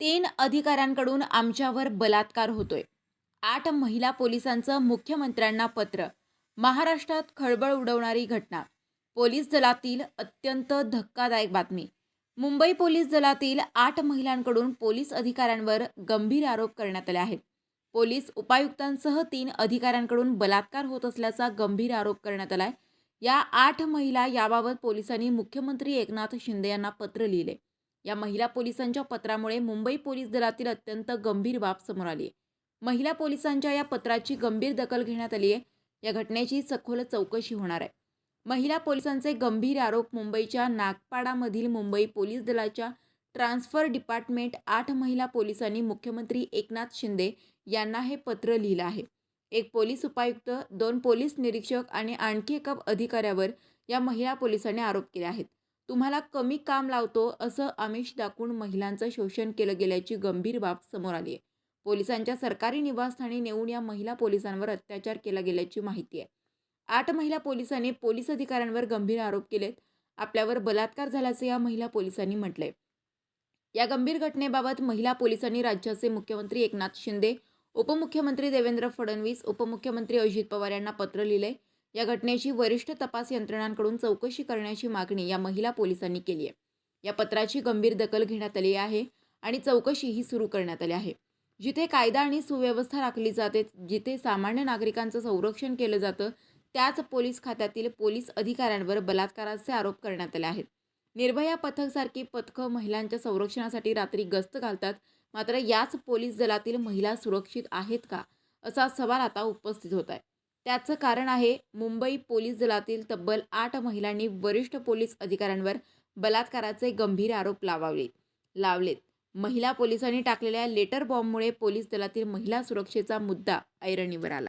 तीन अधिकाऱ्यांकडून आमच्यावर बलात्कार होतोय. आठ महिला पोलिसांचं मुख्यमंत्र्यांना पत्र. महाराष्ट्रात खळबळ उडवणारी घटना. पोलीस दलातील अत्यंत धक्कादायक बातमी. मुंबई पोलीस दलातील आठ महिलांकडून पोलीस अधिकाऱ्यांवर गंभीर आरोप करण्यात आले आहेत. पोलीस उपायुक्तांसह तीन अधिकाऱ्यांकडून बलात्कार होत असल्याचा गंभीर आरोप करण्यात आलाय. या आठ महिला याबाबत पोलिसांनी मुख्यमंत्री एकनाथ शिंदे यांना पत्र लिहिले. या महिला पोलिसांच्या पत्रामुळे मुंबई पोलीस दलातील अत्यंत गंभीर बाब समोर आली. आहे महिला पोलिसांच्या या पत्राची गंभीर दखल घेण्यात आली आहे या घटनेची सखोल चौकशी होणार आहे. महिला पोलिसांचे गंभीर आरोप मुंबईच्या नागपाडामधील मुंबई पोलीस दलाच्या ट्रान्सफर डिपार्टमेंट आठ महिला पोलिसांनी मुख्यमंत्री एकनाथ शिंदे यांना हे पत्र लिहिलं आहे. एक पोलीस उपायुक्त दोन पोलीस निरीक्षक आणि आणखी एका अधिकाऱ्यावर या महिला पोलिसांनी आरोप केले आहेत. तुम्हाला कमी काम लावतो असं आमिष दाखवून महिलांचं शोषण केलं गेल्याची गंभीर बाब समोर आली आहे पोलिसांच्या सरकारी निवासस्थानी नेऊन या महिला पोलिसांवर अत्याचार केला गेल्याची माहिती आहे. आठ महिला पोलिसांनी पोलीस अधिकाऱ्यांवर गंभीर आरोप केलेत. आपल्यावर बलात्कार झाल्याचं या महिला पोलिसांनी म्हटलंय. या गंभीर घटनेबाबत महिला पोलिसांनी राज्याचे मुख्यमंत्री एकनाथ शिंदे उपमुख्यमंत्री देवेंद्र फडणवीस उपमुख्यमंत्री अजित पवार यांना पत्र लिहिलंय. या घटनेची वरिष्ठ तपास यंत्रणांकडून चौकशी करण्याची मागणी या महिला पोलिसांनी केली आहे. या पत्राची गंभीर दखल घेण्यात आली आहे आणि चौकशीही सुरू करण्यात आली आहे. जिथे कायदा आणि सुव्यवस्था राखली जाते जिथे सामान्य नागरिकांचं संरक्षण केलं जातं त्याच पोलीस खात्यातील पोलीस अधिकाऱ्यांवर बलात्काराचे आरोप करण्यात आले आहेत. निर्भया पथकसारखी पथकं महिलांच्या संरक्षणासाठी रात्री गस्त घालतात मात्र याच पोलीस दलातील महिला सुरक्षित आहेत का असा सवाल आता उपस्थित होत आहे. त्याचं कारण आहे मुंबई पोलीस दलातील तब्बल आठ महिलांनी वरिष्ठ पोलीस अधिकाऱ्यांवर बलात्काराचे गंभीर आरोप लावावले लावलेत. महिला पोलिसांनी टाकलेल्या लेटर बॉम्बमुळे पोलीस दलातील महिला सुरक्षेचा मुद्दा ऐरणीवर आला.